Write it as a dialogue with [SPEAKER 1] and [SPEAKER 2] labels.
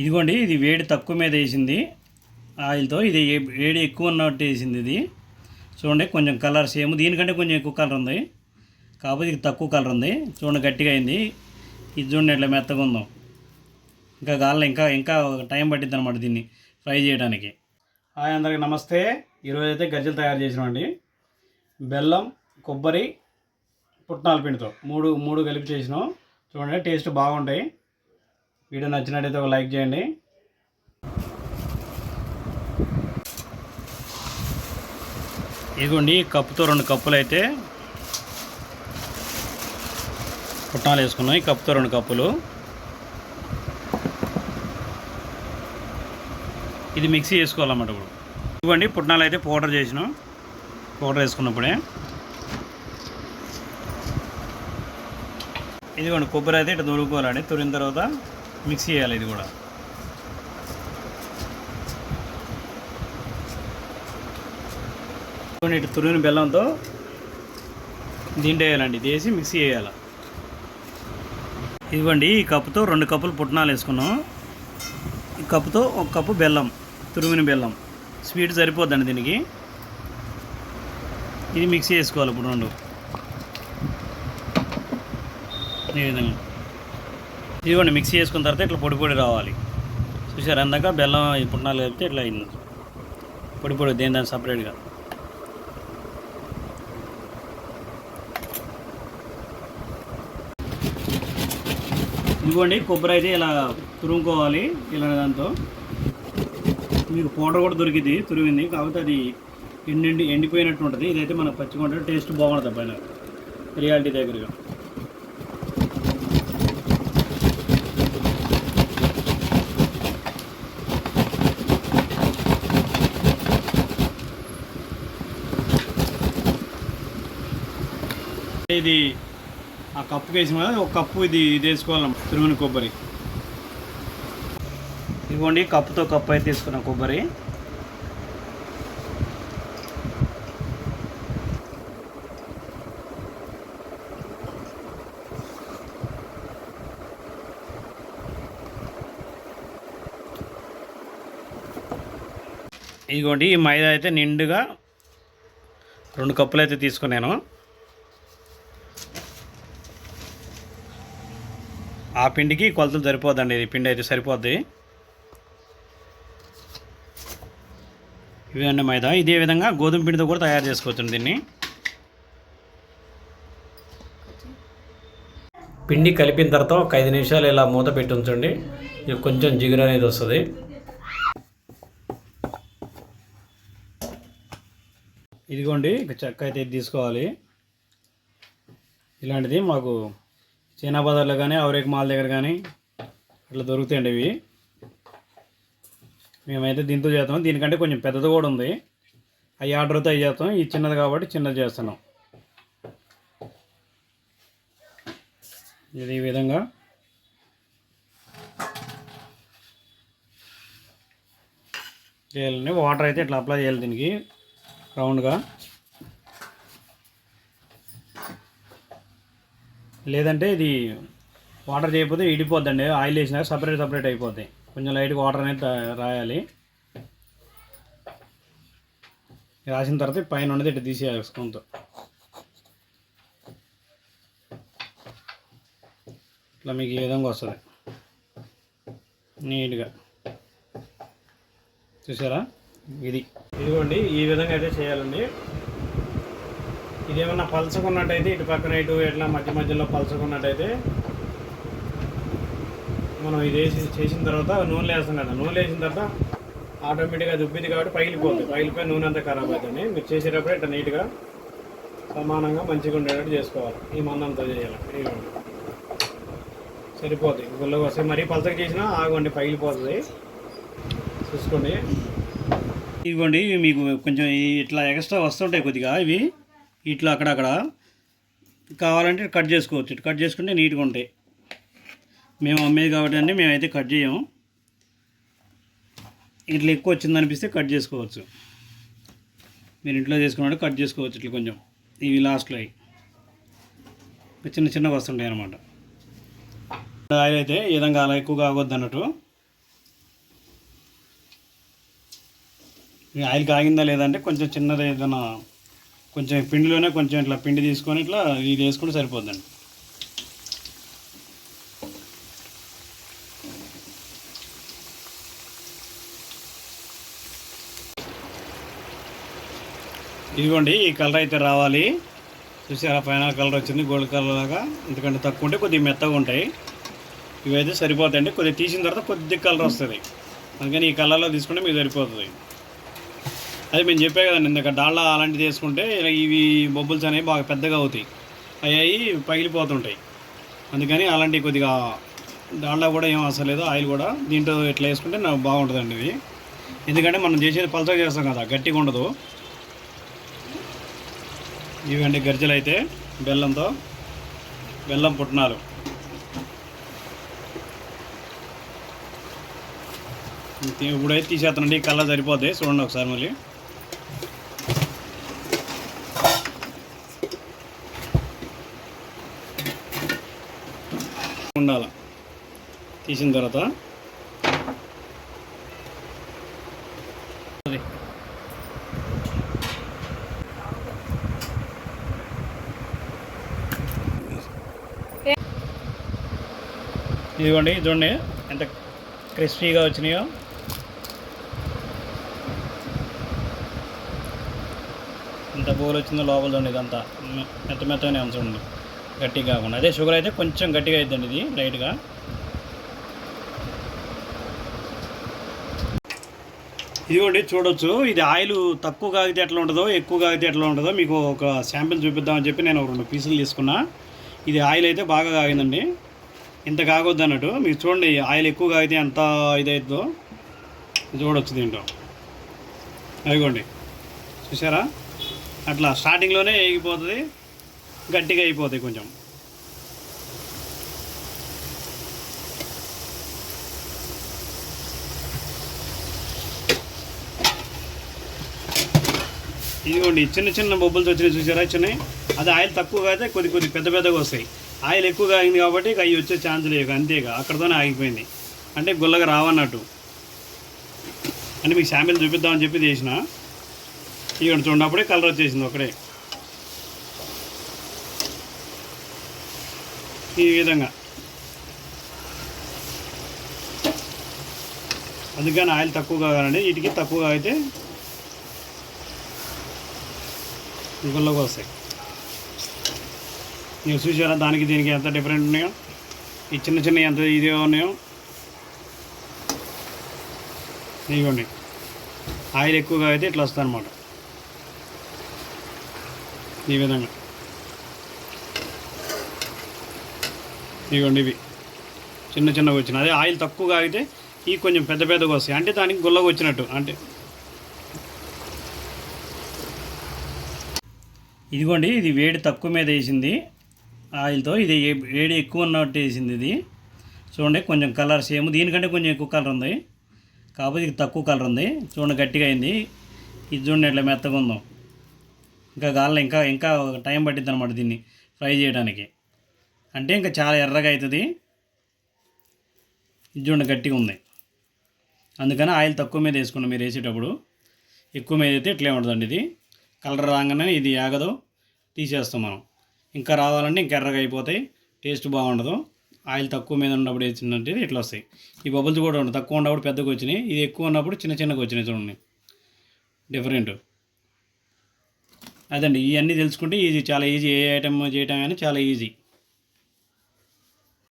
[SPEAKER 1] ఇదిగోండి ఇది వేడి తక్కువ మీద వేసింది. ఆయిల్తో ఇది వేడి ఎక్కువ ఉన్నట్టు వేసింది ఇది. చూడండి కొంచెం కలర్ సేమ్. దీనికంటే కొంచెం ఎక్కువ కలర్ ఉంది. కాకపోతే ఇది తక్కువ కలర్ ఉంది. చూడండి గట్టిగా అయింది. ఇది చూడండి ఇట్లా మెత్తగా ఉందాం. ఇంకా గాలిలో ఇంకా ఇంకా టైం పట్టిద్ది అనమాట దీన్ని ఫ్రై చేయడానికి. హాయ్ అందరికి నమస్తే. ఈరోజు అయితే గజ్జలు తయారు చేసినామండి. బెల్లం కొబ్బరి పుట్నాల పిండితో. మూడు మూడు కలిపి చేసినాం. చూడండి టేస్ట్ బాగుంటాయి. వీడియో నచ్చినట్టయితే ఒక లైక్ చేయండి. ఇదిగోండి కప్పుతో రెండు కప్పులు అయితే పుట్నాలు వేసుకున్నాం. ఈ కప్పుతో రెండు కప్పులు. ఇది మిక్సీ వేసుకోవాలన్నమాట ఇప్పుడు. ఇవ్వండి పుట్నాలు అయితే పౌడర్ చేసినాం. పౌడర్ వేసుకున్నప్పుడే. ఇదిగోండి కొబ్బరి అయితే ఇటు తురుకోవాలండి తురిన తర్వాత మిక్స్ చేయాలి ఇది కూడా. ఇటు తురిగిన బెల్లంతో దీంట్లో వేయాలండి ఇది వేసి మిక్సీ చేయాలి. ఇదిగోండి ఈ కప్పుతో రెండు కప్పులు పుట్నాలు వేసుకున్నాం. ఈ కప్పుతో ఒక కప్పు బెల్లం తురిమిన బెల్లం. స్వీట్ సరిపోద్దండి దీనికి. ఇది మిక్సీ చేసుకోవాలి ఇప్పుడు రెండు. ఈ విధంగా. ఇదిగోండి మిక్సీ చేసుకున్న తర్వాత ఇట్లా పొడి పొడి రావాలి. చూసారు అందాక బెల్లం ఈ పుట్నాలు కలిపితే ఇట్లా అయింది. పొడి పొడి దేని దాని సపరేట్గా ఇదిగోండి కొబ్బరి అయితే ఇలా తురుముకోవాలి ఇలా దాంతో. మీకు పౌడర్ కూడా దొరికింది తురిమింది కాకపోతే అది ఎండి ఎండిపోయినట్టు ఉంటుంది. ఇదైతే మనకు పచ్చిగా ఉంటుంది టేస్ట్ బాగుంటుంది పైన. రియాలిటీ దగ్గరగా. ఇది ఆ కప్పు వేసిన కదా ఒక కప్పు ఇది ఇది వేసుకోవాలి తురిమిన కొబ్బరి. ఇదిగోండి కప్పుతో కప్పు అయితే తీసుకున్న కొబ్బరి. ఇదిగోండి ఈ మైదా అయితే నిండుగా రెండు కప్పులు అయితే తీసుకున్నాను. ఆ పిండికి కొలతలు సరిపోద్దండి ఇది పిండి అయితే సరిపోద్ది. ఇవి మైదా. ఇదే విధంగా గోధుమ పిండితో కూడా తయారు చేసుకోవచ్చు దీన్ని. పిండి కలిపిన తర్వాత ఒక ఐదు నిమిషాలు ఇలా మూత పెట్టి ఉంచండి. ఇది కొంచెం జిగురు అనేది వస్తుంది. ఇదిగోండి ఇక చెక్క అయితే తీసుకోవాలి. ఇలాంటిది మాకు చైనా బజార్లో కానీ అవరేక్ మాల్ దగ్గర కానీ అట్లా దొరుకుతాయండి ఇవి. మేమైతే దీంతో చేస్తాం. దీనికంటే కొంచెం పెద్దది కూడా ఉంది. అవి ఆర్డర్తో అవి చేస్తాం. ఇది చిన్నది కాబట్టి చిన్నది చేస్తున్నాం. ఇది ఈ విధంగా. చేయాలండి. వాటర్ అయితే ఇట్లా అప్లై చేయాలి దీనికి. రౌండ్గా. లేదంటే ఇది వాటర్ చేయకపోతే ఇడిపోద్దండి. ఆయిల్ వేసినా సపరేట్ సపరేట్ అయిపోతాయి కొంచెం లైట్గా వాటర్ అనేది రాయాలి. రాసిన తర్వాత పైన ఉన్నది ఇట్లా తీసేయాలి స్పూన్తో ఇట్లా మీకు ఈ విధంగా వస్తుంది. నీట్గా చూసారా? ఇది. ఇదిగోండి ఈ విధంగా అయితే చేయాలండి. ఇదేమన్నా పలుచుకున్నట్టయితే ఇటు పక్కన ఇటు ఎట్లా మధ్య మధ్యలో పలుచుకున్నట్టయితే మనం ఇది వేసి చేసిన తర్వాత నూనె వేస్తాం కదా. నూనె వేసిన తర్వాత ఆటోమేటిక్గా అది ఉబ్బింది కాబట్టి పగిలిపోతుంది. పగిలిపోయి నూనె అంతా ఖరాబ్ అవుతుంది. మీరు చేసేటప్పుడు ఇట్లా నీట్గా సమానంగా మంచిగా ఉండేటట్టు చేసుకోవాలి. ఈ మందంతో చేయాలి. ఇదిగోండి సరిపోతుంది గుళ్ళకి వస్తే మరీ పలసగా చేసినా ఆగండి పగిలిపోతుంది. చూసుకోండి. ఇదిగోండి ఇవి మీకు కొంచెం ఇట్లా ఎక్స్ట్రా వస్తుంటాయి కొద్దిగా ఇవి. ఇట్లా అక్కడక్కడ కావాలంటే కట్ చేసుకోవచ్చు. ఇటు కట్ చేసుకుంటే నీట్గా ఉంటాయి. మేము అమ్మేది కాబట్టి అండి మేమైతే కట్ చేయము. ఇట్లా ఎక్కువ వచ్చింది అనిపిస్తే కట్ చేసుకోవచ్చు. మీరు ఇంట్లో చేసుకున్నట్టు కట్ చేసుకోవచ్చు ఇట్లా కొంచెం. ఇవి లాస్ట్లో అవి చిన్న చిన్న వస్తుంటాయి అనమాట ఆయిల్ అయితే ఈ విధంగా అలా ఎక్కువ కాగొద్దు అన్నట్టు. ఆయిల్ కాగిందా లేదంటే కొంచెం చిన్నది ఏదైనా కొంచెం పిండిలోనే కొంచెం ఇట్లా పిండి తీసుకొని ఇట్లా ఇది వేసుకుంటే సరిపోద్దండి. ఇదిగోండి ఈ కలర్ అయితే రావాలి. చూసారా ఫైనల్ కలర్ వచ్చింది గోల్డ్ కలర్ లాగా. ఎందుకంటే తక్కువ ఉంటే కొద్దిగా మెత్తగా ఉంటాయి. ఇవైతే సరిపోతాయండి. కొద్దిగా తీసిన తర్వాత కొద్దిగా కలర్ వస్తుంది. అందుకని ఈ కలర్లో తీసుకుంటే మీకు సరిపోతుంది. అది మేము చెప్పే కదండి ఇందాక డాళ్ళ అలాంటివి తీసుకుంటే ఇలా ఇవి బొబ్బుల్స్ అనేవి బాగా పెద్దగా అవుతాయి. అవి అవి పగిలిపోతుంటాయి. అందుకని అలాంటివి కొద్దిగా డాళ్ళ కూడా ఏం అవసరం లేదు ఆయిల్ కూడా. దీంట్లో ఇట్లా వేసుకుంటే నాకు బాగుంటుందండి ఇది. ఎందుకంటే మనం చేసేది పలసగా చేస్తాం కదా గట్టిగా ఉండదు. ఇవండి గర్జలు అయితే బెల్లంతో. బెల్లం పుట్నాలు. ఇప్పుడైతే తీసేస్తానండి ఈ కళ్ళ సరిపోద్ది. చూడండి ఒకసారి మళ్ళీ. ఉండాలి. తీసిన తర్వాత. ఇదిగోండి చూడండి ఎంత క్రిస్పీగా వచ్చినాయో. ఎంత బోర్ వచ్చిందో లోపల చూడండి ఇదంతా. మెత్త మెత్తగానే ఉంది చూడండి. గట్టిగా కాకుండా అదే షుగర్ అయితే కొంచెం గట్టిగా అవుతుంది ఇది లైట్గా. ఇదిగోండి చూడొచ్చు. ఇది ఆయిల్ తక్కువ కాగితే ఎట్లా ఉంటుందో ఎక్కువ కాగితే ఎట్లా ఉంటుందో మీకు ఒక శాంపిల్ చూపిద్దామని చెప్పి నేను ఒక రెండు పీసులు తీసుకున్నా. ఇది ఆయిల్ అయితే బాగా కాగిందండి. ఇంత కాగొద్దు అన్నట్టు. మీకు చూడండి ఆయిల్ ఎక్కువ కాగితే ఎంత ఇదైతుందో. చూడొచ్చు దీంట్లో. అదిగోండి. చూసారా? అట్లా స్టార్టింగ్లోనే వేగిపోతుంది. గట్టిగా అయిపోతాయి కొంచెం. ఇదిగోండి చిన్న చిన్న బొబ్బులతో వచ్చినాయి చూసారా చిన్నవి? అది ఆయిల్ తక్కువగా అయితే కొద్ది కొద్ది పెద్ద పెద్దగా వస్తాయి. ఆయిల్ ఎక్కువగా అయింది కాబట్టి ఇక అవి వచ్చే ఛాన్స్ లేవు అంతేగా. అక్కడతోనే ఆగిపోయింది. అంటే గుల్లగా రావన్నట్టు. అంటే మీకు శాంపిల్ చూపిద్దామని చెప్పి చేసిన. ఇక చూడప్పుడే కలర్ వచ్చేసింది ఒకడే ఈ విధంగా. అందుకని ఆయిల్ తక్కువ కావాలండి వీటికి తక్కువగా అయితే గుల్లగా వస్తాయి నేను చూసారా దానికి దీనికి ఎంత డిఫరెంట్ ఉన్నాయో? ఈ చిన్న చిన్న ఎంత ఇదే ఉన్నాయో? ఇవ్వండి ఆయిల్ ఎక్కువగా అయితే ఇట్లా వస్తాయి అన్నమాట ఈ విధంగా. ఇదిగోండి ఇవి. చిన్న చిన్నగా వచ్చినాయి. అదే ఆయిల్ తక్కువగా అయితే ఇవి కొంచెం పెద్ద పెద్దగా వస్తాయి. అంటే దానికి గుల్లగా వచ్చినట్టు. అంటే ఇదిగోండి ఇది వేడి తక్కువ మీద వేసింది ఆయిల్తో. ఇది వేడి ఎక్కువ ఉన్నట్టు వేసింది ఇది. చూడండి కొంచెం కలర్ సేమ్. దీనికంటే కొంచెం ఎక్కువ కలర్ ఉంది. కాకపోతే ఇది తక్కువ కలర్ ఉంది. చూడండి గట్టిగా అయింది. ఇది చూడండి ఎట్లా మెత్తగా ఉందో. ఇంకా గాలిలో ఇంకా ఇంకా టైం పట్టిద్ది అనమాట దీన్ని ఫ్రై చేయడానికి. అంటే ఇంకా చాలా ఎర్రగా అవుతుంది. చూడండి గట్టిగా ఉంది. అందుకని ఆయిల్ తక్కువ మీద వేసుకున్నాం మీరు వేసేటప్పుడు. ఎక్కువ మీద అయితే ఇట్లే ఉంటుందండి ఇది. కలర్ రాగానే ఇది ఆగదు. తీసేస్తాం మనం. ఇంకా రావాలంటే ఇంకా ఎర్రగా అయిపోతాయి. టేస్ట్ బాగుండదు. ఆయిల్ తక్కువ మీద ఉన్నప్పుడు వేసినట్టు ఇట్లా వస్తాయి. ఈ బబుల్స్ కూడా ఉండవు. తక్కువ ఉన్నప్పుడు పెద్దగా వచ్చినాయి. ఇది ఎక్కువ ఉన్నప్పుడు చిన్న చిన్నగా వచ్చినాయి చూడండి. డిఫరెంట్ అదండి ఇవన్నీ తెలుసుకుంటే ఈజీ చాలా ఈజీ ఏ ఐటమ్ చేయటం కానీ చాలా ఈజీ